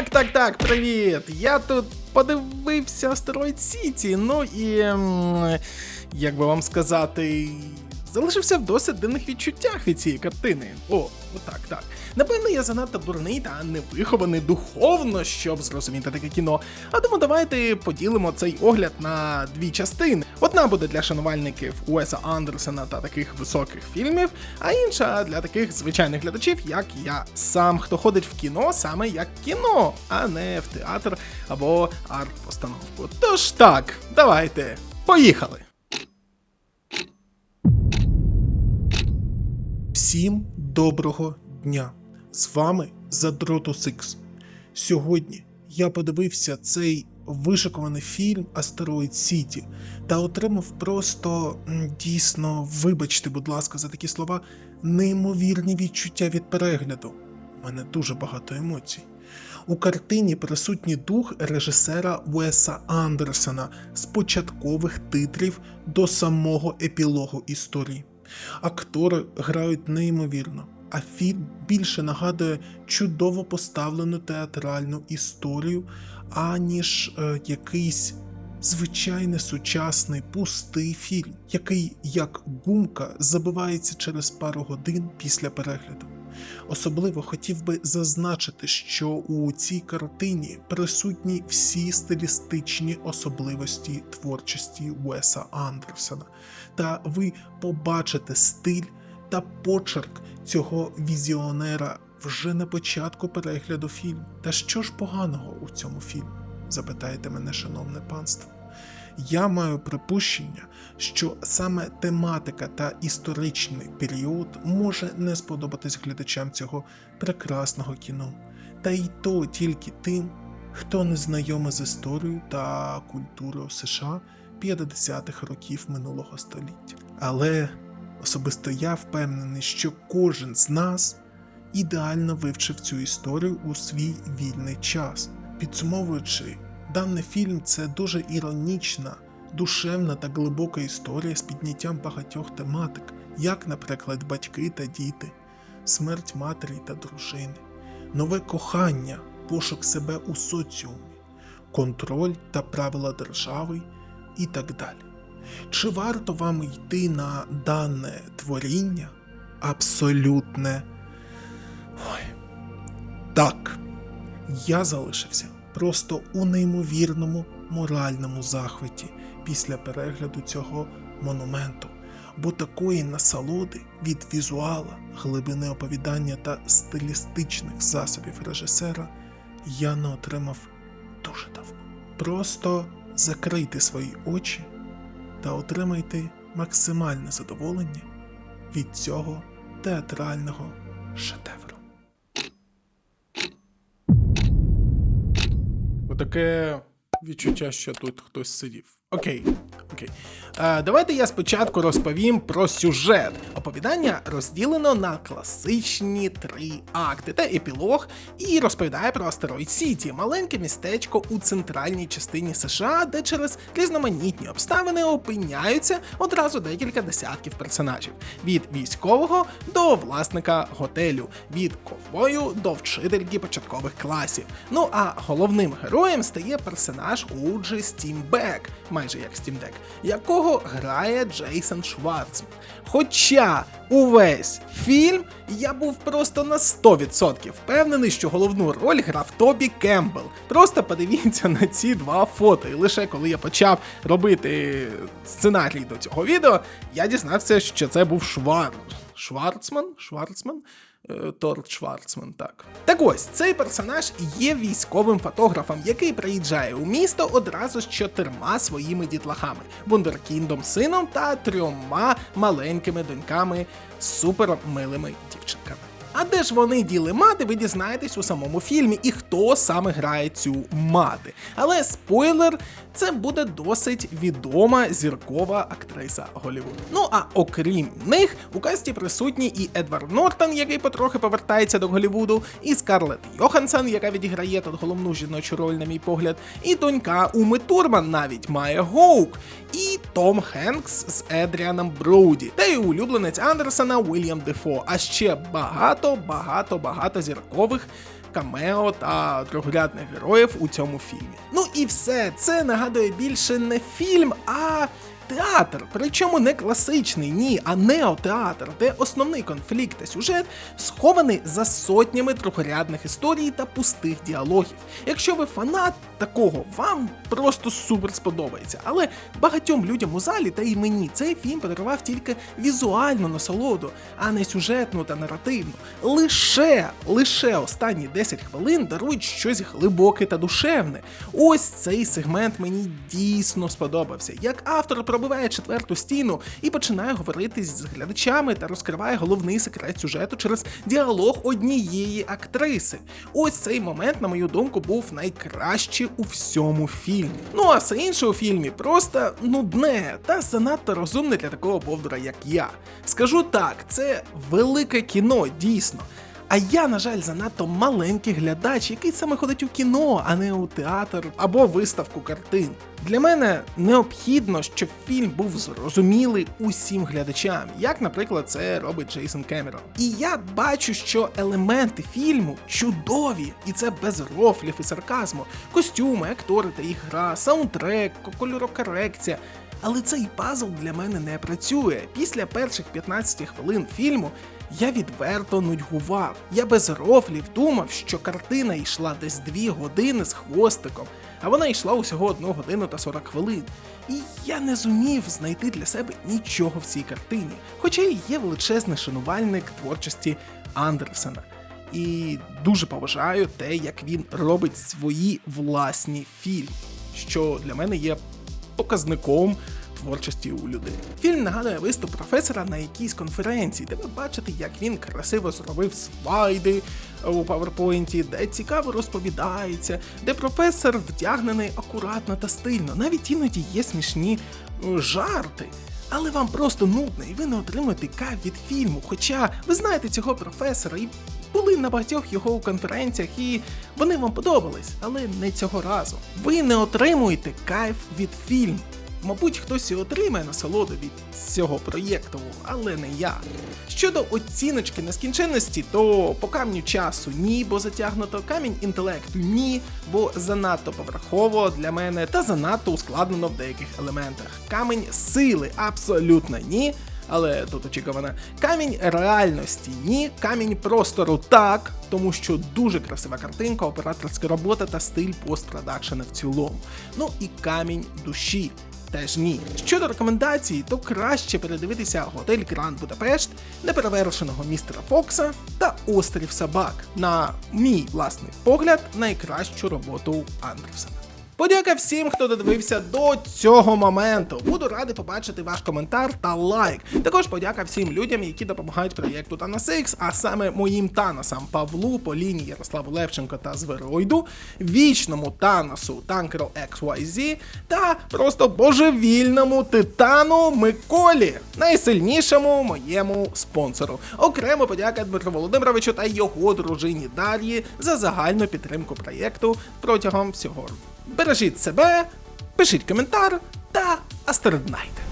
Так, так, так, привіт. Я тут подивився Астероїд Сіті, ну і. ем, як би вам сказати. Залишився в досить дивних відчуттях від цієї картини. О, отак, так. Напевно, я занадто дурний та невихований духовно, щоб зрозуміти таке кіно. А тому давайте поділимо цей огляд на дві частини. Одна буде для шанувальників Уеса Андерсена та таких високих фільмів, а інша для таких звичайних глядачів, як я сам, хто ходить в кіно саме як кіно, а не в театр або арт-постановку. Тож так, давайте, поїхали! Всім доброго дня! З вами Задротус Ікс. Сьогодні я подивився цей вишикуваний фільм Астероїд Сіті та отримав просто дійсно, вибачте, будь ласка, за такі слова, неймовірні відчуття від перегляду. У мене дуже багато емоцій. У картині присутній дух режисера Уеса Андерсона з початкових титрів до самого епілогу історії. Актори грають неймовірно, а фільм більше нагадує чудово поставлену театральну історію, аніж е, якийсь звичайний сучасний пустий фільм, який, як гумка, забивається через пару годин після перегляду. Особливо хотів би зазначити, що у цій картині присутні всі стилістичні особливості творчості Уеса Андерсона, та ви побачите стиль та почерк цього візіонера вже на початку перегляду фільму. Та що ж поганого у цьому фільмі? запитаєте мене, шановне панство. Я маю припущення, що саме тематика та історичний період може не сподобатись глядачам цього прекрасного кіно, та й то тільки тим, хто не знайомий з історією та культурою США 50-х років минулого століття. Але особисто я впевнений, що кожен з нас ідеально вивчив цю історію у свій вільний час. Підсумовуючи, даний фільм це дуже іронічна, душевна та глибока історія з підняттям багатьох тематик, як, наприклад, батьки та діти, смерть матері та дружини, нове кохання, пошук себе у соціумі, контроль та правила держави і так далі. Чи варто вам йти на дане творіння? Абсолютне. Ой. Так, я залишився просто у неймовірному моральному захваті після перегляду цього монументу, бо такої насолоди від візуала, глибини оповідання та стилістичних засобів режисера я не отримав дуже давно. Просто закрийте свої очі та отримайте максимальне задоволення від цього театрального шедевру. Отаке відчуття, що тут хтось сидів. Окей, окей. А, давайте я спочатку розповім про сюжет. Оповідання розділено на класичні три акти та епілог, і розповідає про астероїд Сіті, маленьке містечко у центральній частині США, де через різноманітні обставини опиняються одразу декілька десятків персонажів: від військового до власника готелю, від ковбою до вчительки початкових класів. Ну а головним героєм стає персонаж Уджі Стімбек, майже як Стімдек, якого грає Джейсон Шварцман. Хоча увесь фільм я був просто на 100% впевнений, що головну роль грав Тобі Кембл. Просто подивіться на ці два фото. І лише коли я почав робити сценарій до цього відео, я дізнався, що це був Швар... Шварцман? Шварцман? Е, Торт Шварцман, так. Так ось цей персонаж є військовим фотографом, який приїжджає у місто одразу з чотирма своїми дітлахами: Вундеркіндом сином та трьома маленькими доньками супермилими дівчинками. А де ж вони діли мати, ви дізнаєтесь у самому фільмі і хто саме грає цю мати. Але спойлер, це буде досить відома зіркова актриса Голлівуду. Ну а окрім них, у касті присутні і Едвард Нортон, який потрохи повертається до Голлівуду, і Скарлетт Йоханссон, яка відіграє тут головну жіночу роль, на мій погляд, і донька Уми Турман навіть має Гоук, і Том Хенкс з Едріаном Броуді, та й улюбленець Андерсона Уільям Дефо, а ще багато, багато, багато зіркових камео та другорядних героїв у цьому фільмі. Ну і все, це нагадує більше не фільм, а театр. Причому не класичний, ні, а неотеатр, де основний конфлікт та сюжет схований за сотнями другорядних історій та пустих діалогів. Якщо ви фанат такого, вам просто супер сподобається. Але багатьом людям у залі та й мені цей фільм подарував тільки візуальну насолоду, а не сюжетну та наративну. Лише, лише останні 10 хвилин дарують щось глибоке та душевне. Ось цей сегмент мені дійсно сподобався. Як автор пробиває четверту стіну і починає говорити з глядачами та розкриває головний секрет сюжету через діалог однієї актриси. Ось цей момент, на мою думку, був найкращий у всьому фільмі. Ну а все інше у фільмі просто нудне та занадто розумне для такого бовдура, як я. Скажу так, це велике кіно, дійсно. А я, на жаль, занадто маленький глядач, який саме ходить у кіно, а не у театр або виставку картин. Для мене необхідно, щоб фільм був зрозумілий усім глядачам, як, наприклад, це робить Джейсон Кемерон. І я бачу, що елементи фільму чудові, і це без рофлів і сарказму, костюми, актори та їх гра, саундтрек, кольорокорекція. Але цей пазл для мене не працює. Після перших 15 хвилин фільму я відверто нудьгував. Я без рофлів думав, що картина йшла десь 2 години з хвостиком, а вона йшла усього 1 годину та 40 хвилин. І я не зумів знайти для себе нічого в цій картині, хоча і є величезний шанувальник творчості Андерсена. І дуже поважаю те, як він робить свої власні фільми, що для мене є показником творчості у людини. Фільм нагадує виступ професора на якійсь конференції, де ви бачите, як він красиво зробив слайди у PowerPoint, де цікаво розповідається, де професор вдягнений акуратно та стильно. Навіть іноді є смішні е, жарти. Але вам просто нудно, і ви не отримуєте кайф від фільму. Хоча ви знаєте цього професора і були на багатьох його конференціях, і вони вам подобались, але не цього разу. Ви не отримуєте кайф від фільму. Мабуть, хтось і отримає насолоду від цього проєкту, але не я. Щодо оціночки нескінченності, то по камню часу ні, бо затягнуто камінь інтелекту ні, бо занадто поверхово для мене та занадто ускладнено в деяких елементах. Камінь сили абсолютно ні. Але тут очікувано. Камінь реальності ні, камінь простору так, тому що дуже красива картинка, операторська робота та стиль постпродакшена в цілому. Ну і камінь душі. Теж ні. Щодо рекомендацій, то краще передивитися готель Гранд Будапешт, неперевершеного містера Фокса та Острів Собак. На мій власний погляд, найкращу роботу Андерсена. Подяка всім, хто додивився до цього моменту. Буду радий побачити ваш коментар та лайк. Також подяка всім людям, які допомагають проєкту Танос а саме моїм Таносам Павлу, Поліні, Ярославу Левченко та Зверойду, вічному Таносу Танкеру XYZ та просто божевільному титану Миколі, найсильнішому моєму спонсору. Окремо подяка Дмитру Володимировичу та його дружині Дар'ї за загальну підтримку проєкту протягом всього року. Бережіть себе, пишіть коментар та астериднайте.